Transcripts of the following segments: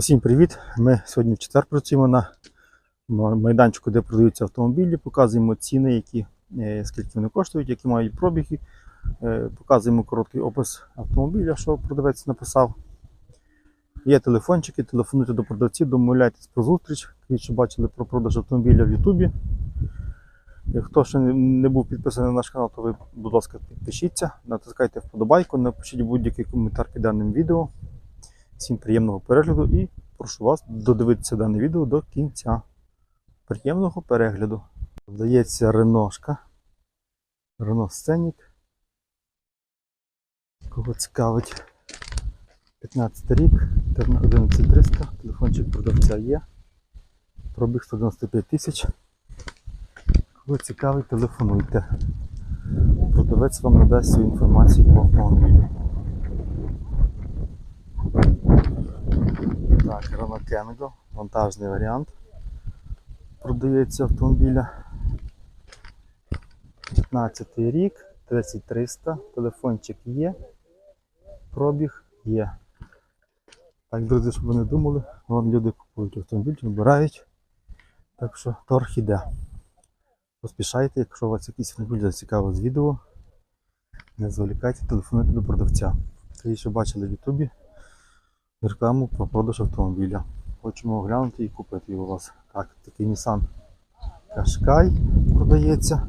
Усім привіт! Ми сьогодні в четвер працюємо на майданчику, де продаються автомобілі, показуємо ціни, які, е, скільки вони коштують, які мають пробіги. Е, Показуємо короткий опис автомобіля, що продавець написав. Є телефончики, телефонуйте до продавців, домовляйтесь про зустріч. Кажіть, що бачили про продаж автомобіля в Ютубі. Хто ще не був підписаний на наш канал, то ви, будь ласка, підпишіться, натискайте вподобайку, напишіть будь-який коментар під даним відео. Всім приємного перегляду і прошу вас додивитися дане відео до кінця. Приємного перегляду. Здається, Реношка. Рено Сценік. Кого цікавить? 15 рік, 11300, телефончик продавця є. Пробіг 195 тисяч. Кого цікавить, телефонуйте. Продавець вам надасть всю інформацію по автомобілю. Renault Kangoo, вантажний варіант. Продається автомобіля. 15 рік, 10300, телефончик є, пробіг є. Так, друзі, щоб ви не думали, вон люди купують автомобіль, вибирають. Так що торг іде. Поспішайте, якщо у вас якийсь автомобіль зацікавив з відео, не зволікайте, телефонуйте до продавця. Ви що бачили в Ютубі рекламу про продаж автомобіля. Хочемо оглянути і купити у вас. Так, такий Nissan Qashqai продається.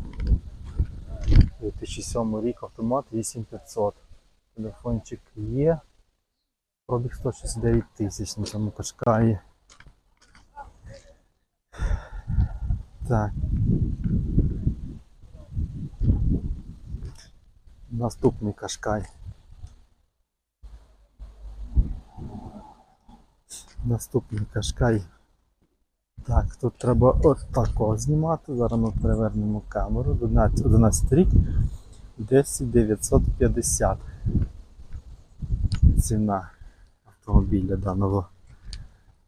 2007 рік автомат 8500. Телефончик є. Пробіг 169 тисяч на цьому Qashqai. Так. Наступний Qashqai. Наступний кашкай. Так, тут треба от знімати. Зараз ми перевернемо камеру. 11, 11 рік. 10950. Ціна автомобіля даного.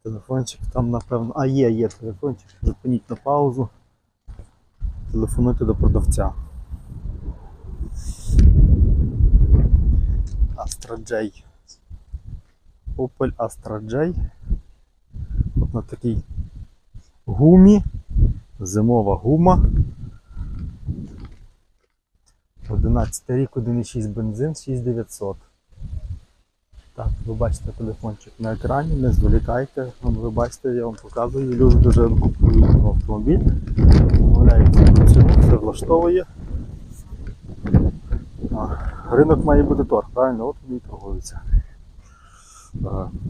Телефончик там, напевно. А, є, є телефончик. Зупиніть на паузу. Телефонуйте до продавця. Astra J. Opel Astra J. На такій гумі. Зимова гума. 11 рік, 1,6 бензин, 6900. Так, ви бачите телефончик на екрані, не зволікайте. Ви бачите, я вам показую, люди вже купують автомобіль. Ціну, все влаштовує. Ринок має бути торг, правильно? От вони і торгуються.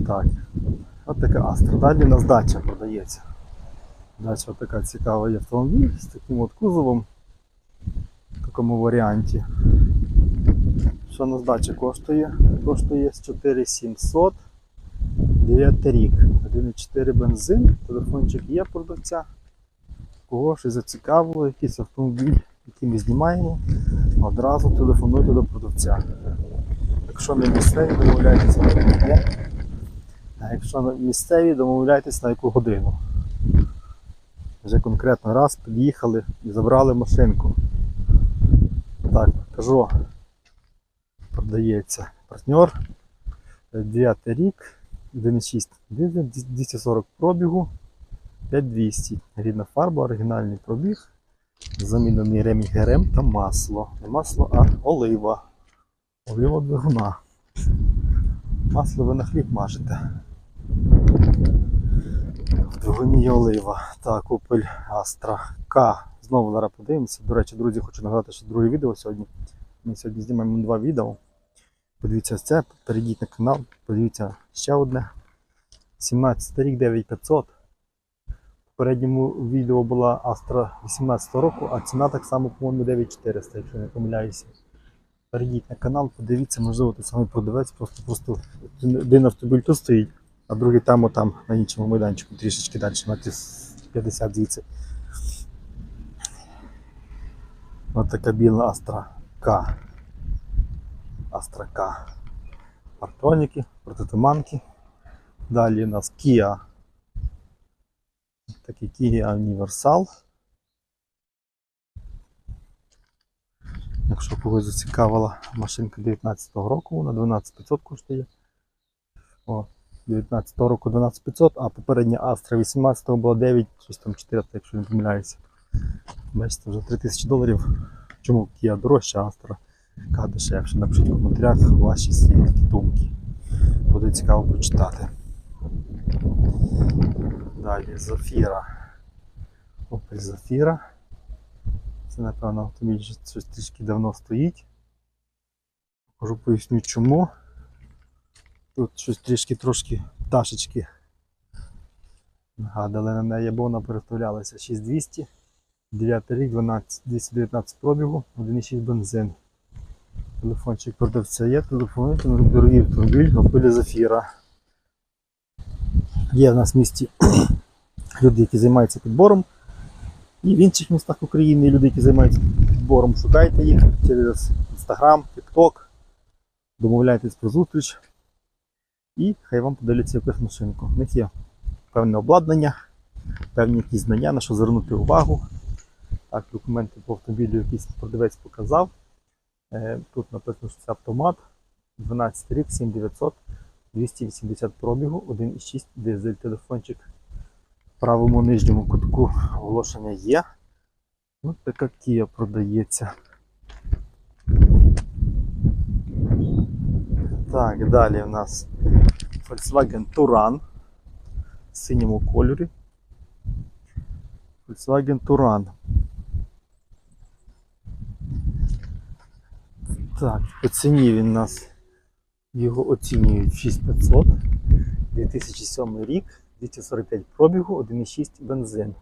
Так. От така Астра. Далі у дача продається. Дача така цікава є автомобіль з таким от кузовом в такому варіанті. Що у нас дача коштує? Коштує з 4700 9 рік. 1,4 бензин, телефончик є продавця. Кого ж зацікавило, якийсь автомобіль, який ми знімаємо, одразу телефонуйте до продавця. Якщо не місцеві, домовляйтеся на. А якщо місцеві, домовляйтесь на яку годину. Вже конкретно раз під'їхали і забрали машинку. Так, кажу, продається партнер. 9 рік, 1,6 дизель, 240 пробігу, 5200. Рідна фарба, оригінальний пробіг. Замінений ремінь та масло. Не масло, а олива. Олива двигуна. Масло ви на хліб мажете. Двигуні олива. Так, Opel Astra K. Знову зараз подивимося. До речі, друзі, хочу нагадати, що друге відео сьогодні. Ми сьогодні знімаємо два відео. Подивіться це, перейдіть на канал, подивіться ще одне. 17 рік 9500. В попередньому відео була Astra 18 року, а ціна так само, по-моєму, 9400, якщо не помиляюся. Перейдіть на канал, подивіться, можливо, той самий продавець, просто просто один автомобіль тут стоїть, а другий там, там на іншому майданчику, трішечки далі, метрів 50 звідси. Ось така біла Astra K. Astra K. Партроніки, протитуманки. Далі у нас Kia. Такий Kia Universal. Якщо когось зацікавила машинка 19-го року, вона 12500 коштує. О, 19 року 12500, а попередня Astra 18-го була 9, щось там 400, якщо не помиляюся. Бачите, вже 3000 доларів. Чому Kia дорожча, а Astra яка дешевше? Напишіть в коментарях ваші свої думки. Буде цікаво почитати. Далі Зафіра. Opel Зафіра. Це, напевно, автомобіль щось трішки давно стоїть. Покажу, поясню чому. Тут щось трішки трошки пташечки нагадали на неї, бо вона переставлялася 6200, 9 рік, 12, 219 пробігу, 1,6 бензин. Телефончик продавця є, телефонуйте дорогий автомобіль Opel Зафіра. Є в нас в місті люди, які займаються підбором. І в інших містах України люди, які займаються підбором, шукайте їх через Instagram, TikTok, домовляйтесь про зустріч. І хай вам подивляться якусь машинку. В них є певне обладнання, певні якісь знання, на що звернути увагу. Так, документи по автомобілю якийсь продавець показав. Е, Тут написано, що це автомат. 12 рік, 7900, 280 пробігу, 1,6 дизель телефончик. В правому нижньому кутку оголошення є. Ну, така Kia продається. Так, далі у нас Volkswagen Touran в синьому кольорі. Volkswagen Touran. Так, по ціні він нас його оцінюють 6500, 2007 рік, 245 пробігу, 1,6 бензин.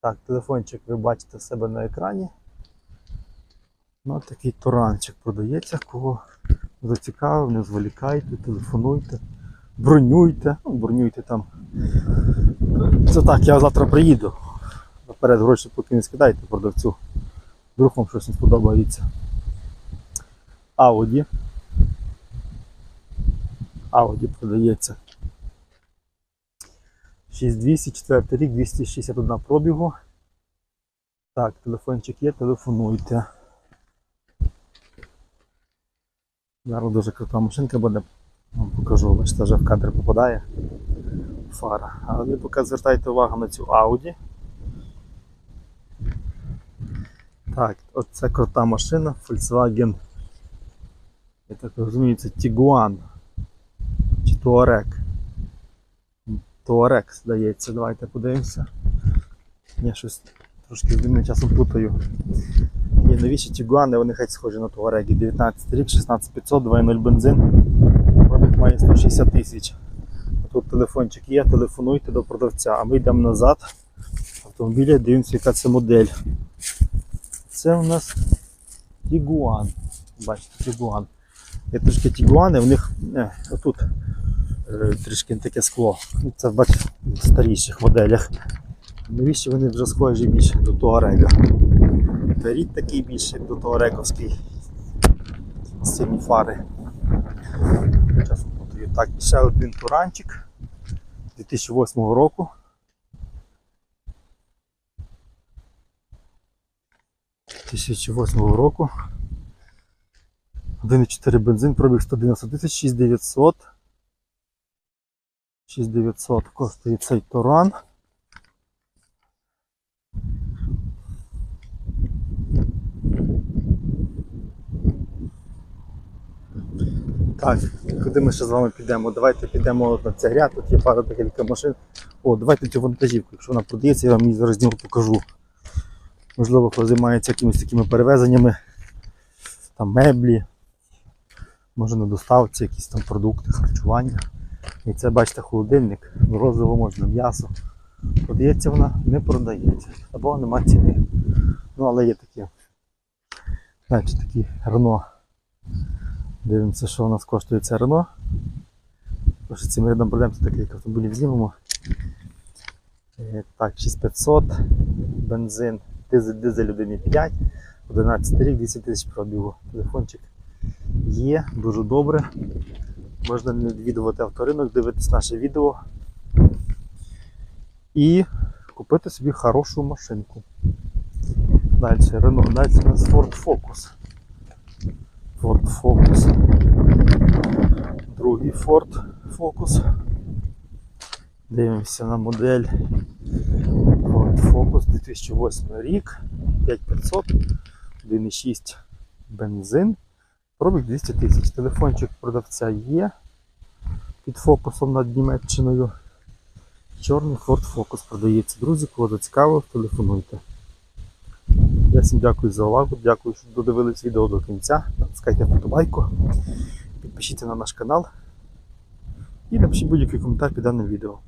Так, телефончик ви бачите в себе на екрані. Ну, такий туранчик продається, кого зацікавив, не зволікайте, телефонуйте, бронюйте, ну, бронюйте там. Це так, я завтра приїду. Наперед гроші поки не скидайте продавцю. Вдруг вам щось не сподобається. Audi. Audi продається. 6200, 4 рік, 261 пробігу. Так, телефончик є, телефонуйте. Зараз дуже крута машинка буде. Вам покажу, бачите, вже в кадр попадає фара. Але поки звертайте увагу на цю Audi. Так, оце крута машина, Volkswagen. Я так розумію, це Tiguan. Чи Touareg. Touareg, здається, давайте подивимося. Я щось трошки з ними часом путаю. Є новіші Тігуани, вони геть схожі на Touareg. 19 рік, 16500, 2.0 бензин. Має 160 тисяч. Тут телефончик є, телефонуйте до продавця, а ми йдемо назад. Автомобіля, дивимося, яка це модель. Це у нас Тігуан. Бачите, Тігуан. Є трошки Тігуани, в них е, отут е, трішки таке скло. Це бачите в старіших моделях. Новіші вони вже схожі більше до Туарега. Перід такий більше, як до Туареговський. Сині фари. Так, ще один туранчик 2008 року. восьмого року. 1,4 бензин, пробіг 190 тисяч, 6900. 6900 коштує цей туран. Так, куди ми ще з вами підемо? Давайте підемо на цей ряд, тут є пара декілька машин. О, давайте цю вантажівку, якщо вона продається, я вам її зараз зніму покажу. Можливо, хто займається якимись такими перевезеннями, там меблі, може на доставці якісь там продукти, харчування. І це, бачите, холодильник, морозиво можна, м'ясо. Продається вона, не продається. Або нема ціни. Ну, але є такі, знаєте, такі Рено. Дивимося, що у нас коштує це Рено. Тож цим рядом пройдемося такий автомобілів знімемо. Е, Так, 6500, бензин, дизель, дизель 1,5, 11 рік, 10 тисяч пробігу. Телефончик є, дуже добре. Можна відвідувати авторинок, дивитись наше відео і купити собі хорошу машинку. Далі Renault, далі у нас Ford Focus. Focus. Другий Ford Focus. Дивимося на модель Ford Focus 2008 рік, 5500, 1,6 бензин, пробіг 200 тисяч. Телефончик продавця є під фокусом над Німеччиною. Чорний Ford Focus продається. Друзі, кого зацікавив, телефонуйте. Я всім дякую за увагу, дякую, що додивились відео до кінця. Натискайте вподобайку, підпишіться на наш канал і напишіть будь-який коментар під даним відео.